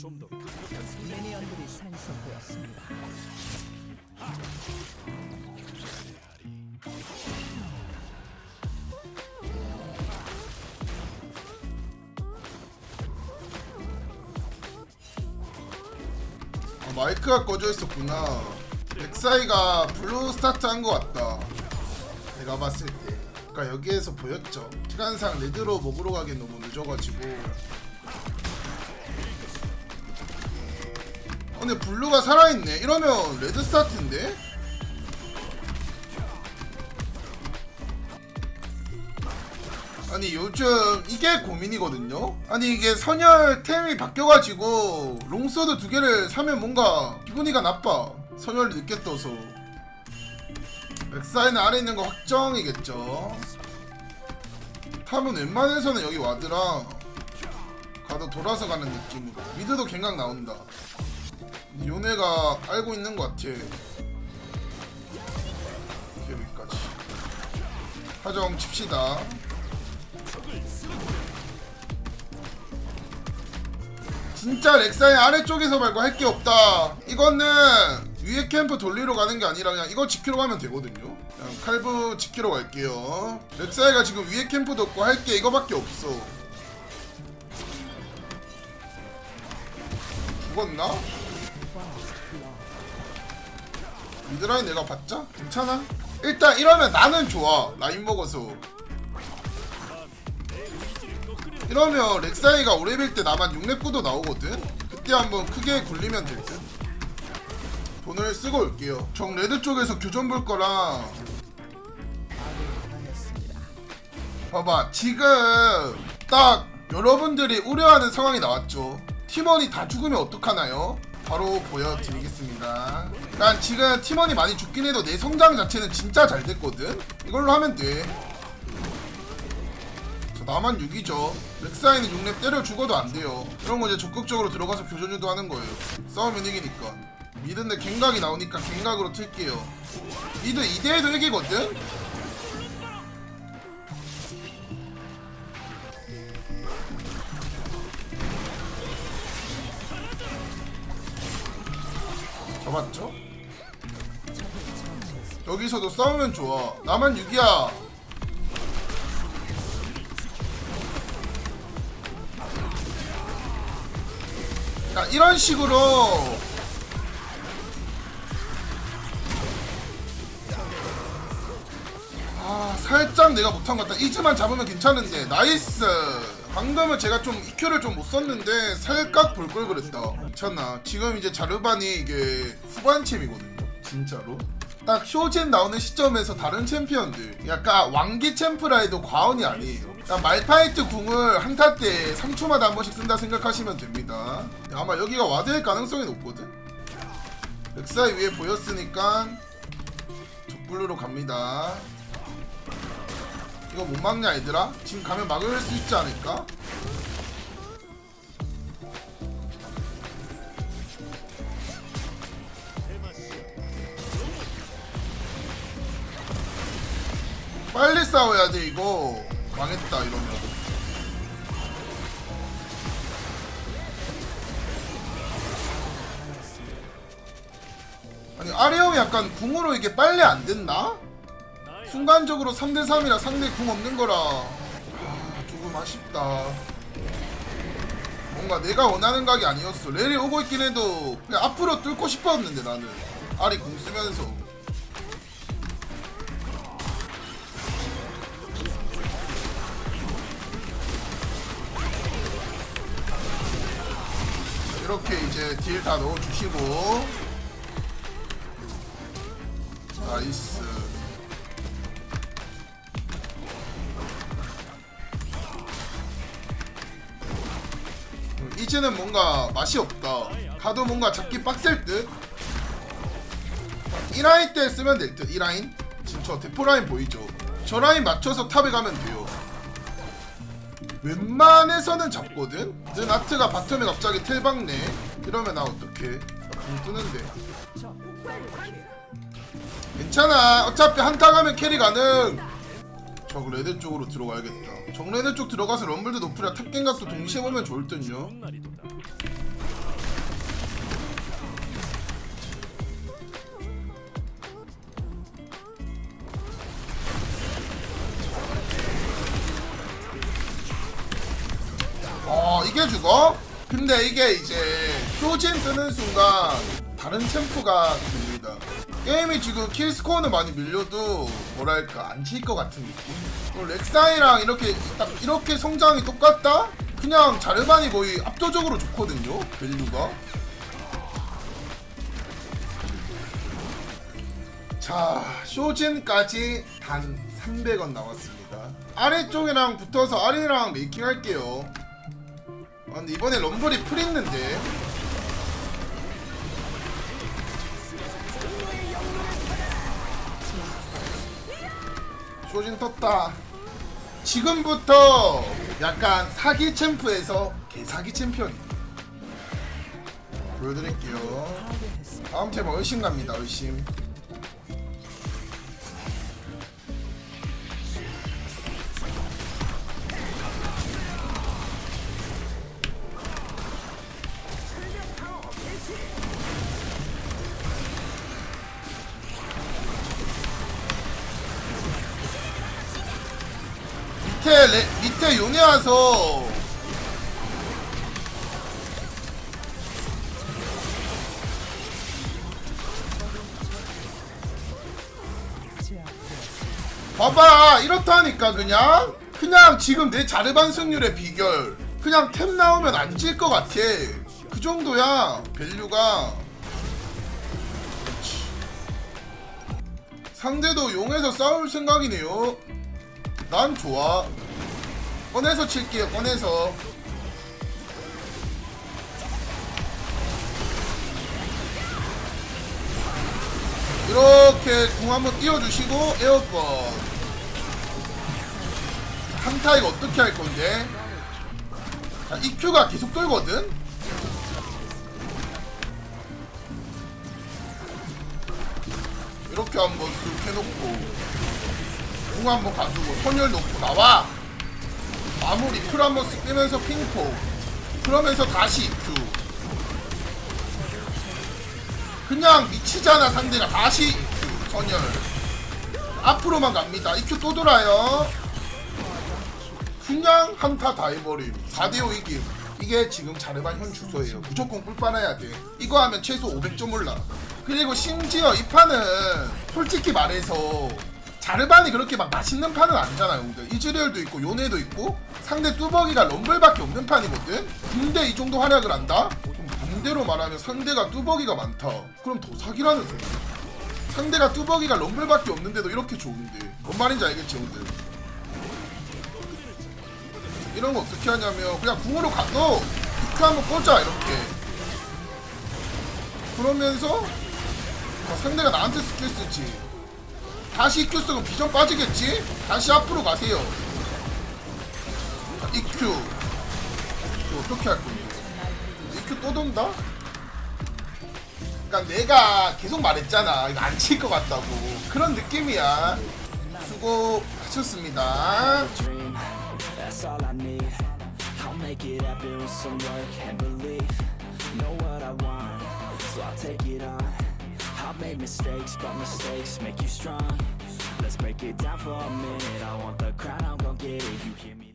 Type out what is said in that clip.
좀더 강력한 상대 미니언들이 생성되었습니다. 아, 마이크가 꺼져 있었구나. 엑사이가 블루 스타트 한 것 같다. 내가 봤을 때. 그러니까 여기에서 보였죠. 시간상 레드로 먹으러 가기 너무 늦어가지고. 근데 블루가 살아있네. 이러면 레드 스타트인데? 아니 요즘 이게 고민이거든요. 아니 이게 선열 템이 바뀌어가지고 롱소드 두 개를 사면 뭔가 기분이가 나빠. 선열이 늦게 떠서. 엑사이는 아래 있는 거 확정이겠죠. 탑은 웬만해서는 여기 와드라 가도 돌아서 가는 느낌으로. 미드도 갱각 나온다. 요네가 알고 있는 것 같아. 여기까지. 하정 칩시다. 진짜 렉사의 아래쪽에서 말고 할 게 없다. 이거는 위에 캠프 돌리러 가는 게 아니라 그냥 이거 지키러 가면 되거든요. 그냥 칼부 지키러 갈게요. 렉사이가 지금 위에 캠프도 없고 할 게 이거밖에 없어. 죽었나? 미드라인 내가 봤자? 괜찮아? 일단 이러면 나는 좋아. 라인 먹어서. 이러면 렉사이가 오레빌 때 나만 6렙구도 나오거든? 그때 한번 크게 굴리면 될 듯? 돈을 쓰고 올게요 정 레드 쪽에서 교전 볼 당했습니다. 봐봐 지금 딱 여러분들이 우려하는 상황이 나왔죠 팀원이 다 죽으면 어떡하나요? 바로 보여드리겠습니다. 난 지금 팀원이 많이 죽긴 해도 내 성장 자체는 진짜 잘 됐거든? 이걸로 하면 돼. 저 나만 6이죠. 렉사이는 6렙 때려 죽어도 안 돼요. 이런 거 이제 적극적으로 들어가서 교전 유도하는 거예요. 싸우면 이기니까. 미드인데 갱각이 나오니까 갱각으로 틀게요. 미드 2대에도 이기거든? 잡았죠? 여기서도 싸우면 좋아. 나만 6이야. 자, 이런 식으로 아, 살짝 내가 못한 것 같다. 이즈만 잡으면 괜찮은데. 나이스. 방금은 제가 좀 EQ를 좀 못 썼는데 살짝 볼 걸 그랬다. 괜찮아. 지금 이제 자르반이 이게 후반챔이거든요. 진짜로. 딱 쇼젠 나오는 시점에서 다른 챔피언들 약간 왕기 챔프라 해도 과언이 아니에요. 말파이트 궁을 한타 때 3초마다 한 번씩 쓴다 생각하시면 됩니다. 아마 여기가 와드일 가능성이 높거든. 렉사이 위에 보였으니까 적블루로 갑니다. 이거 못 막냐 얘들아? 지금 가면 막을 수 있지 않을까? 빨리 싸워야 돼 이거 망했다 이러면 아니 아레형이 약간 궁으로 이게 빨리 안 됐나? 순간적으로 3대3이라 상대 궁 없는 거라. 아, 조금 아쉽다. 뭔가 내가 원하는 각이 아니었어. 렐이 오고 있긴 해도 그냥 앞으로 뚫고 싶었는데 나는. 아리 궁 쓰면서. 이렇게 이제 딜 다 넣어주시고. 나이스 이제는 뭔가 맛이 없다. 가도 뭔가 잡기 빡셀 듯. 이 라인 때 쓰면 될 듯. 이 라인. 지금 저 대포 라인 보이죠? 저 라인 맞춰서 탑에 가면 돼요. 웬만해서는 잡거든. 는 아트가 바텀에 갑자기 텔 박네. 이러면 나 어떡해? 나궁 뜨는데. 괜찮아. 어차피 한타 가면 캐리 가능. 저 레드 쪽으로 들어가야겠다. 정레드 쪽 들어가서 럼블드 높으랴 탑갱각도 동시에 보면 좋을 듯요. 어 이게 죽어? 근데 이게 이제 쇼진 뜨는 순간 다른 챔프가 게임이 지금 킬 스코어는 많이 밀려도 뭐랄까 안질것 같은 느낌. 어, 렉사이랑 이렇게 딱 이렇게 성장이 똑같다? 그냥 자르반이 거의 압도적으로 좋거든요. 밸류가. 자, 쇼진까지 단 300원 나왔습니다. 아래쪽이랑 붙어서 아래랑 메이킹 할게요. 아, 근데 이번에 럼블이 풀 있는데. 쇼진 떴다. 지금부터 약간 사기 챔프에서 개사기 챔피언. 보여드릴게요. 다음 템은 얼씬 갑니다, 얼씬. 밑에 레, 밑에 용에 와서. 봐봐 이렇다니까 그냥 그냥 지금 내 자르반 승률의 비결 그냥 템 나오면 안 질 것 같아 그 정도야 밸류가. 상대도 용에서 싸울 생각이네요 난 좋아 꺼내서 칠게요 꺼내서 이렇게 공 한번 띄워주시고 에어컨 한타 이거 어떻게 할 건데? 자, EQ가 계속 돌거든? 이렇게 한번 쓱 해놓고 공 한번 가지고 선열 놓고 나와. 마무리 풀 한번 쓱 빼면서 핑퐁 그러면서 다시 EQ 그냥 미치잖아 상대가. 다시 EQ 선열. 앞으로만 갑니다. EQ 또 돌아요. 그냥 한타 다 해버림. 4대5 이김. 이게 지금 자르반 현 주소예요. 무조건 꿀 빨아야 돼. 이거 하면 최소 500점 올라 그리고 심지어 이 판은 솔직히 말해서 자르반이 그렇게 막 맛있는 판은 아니잖아요 형들 이즈리얼도 있고 요네도 있고 상대 뚜벅이가 럼블밖에 없는 판이거든. 근데 이 정도 활약을 한다? 그럼 반대로 말하면 상대가 뚜벅이가 많다. 그럼 더 사기라는 소리 상대가 뚜벅이가 럼블밖에 없는데도 이렇게 좋은데. 뭔 말인지 알겠지 형들? 이런 거 어떻게 하냐면 그냥 궁으로 가도 이크 한번 꽂아 이렇게. 그러면서 어, 상대가 나한테 스킬 쓰지 다시 EQ 쓰고 비전 빠지겠지? 다시 앞으로 가세요 자, EQ 이거 어떻게 할 건데 EQ 또 돈다? 그러니까 내가 계속 말했잖아 이거 안 칠 것 같다고 그런 느낌이야 수고하셨습니다. Know what. I'll make mistakes, but mistakes make you strong. Let's break it down for a minute. I want the crown, I'm gon' get it. You hear me?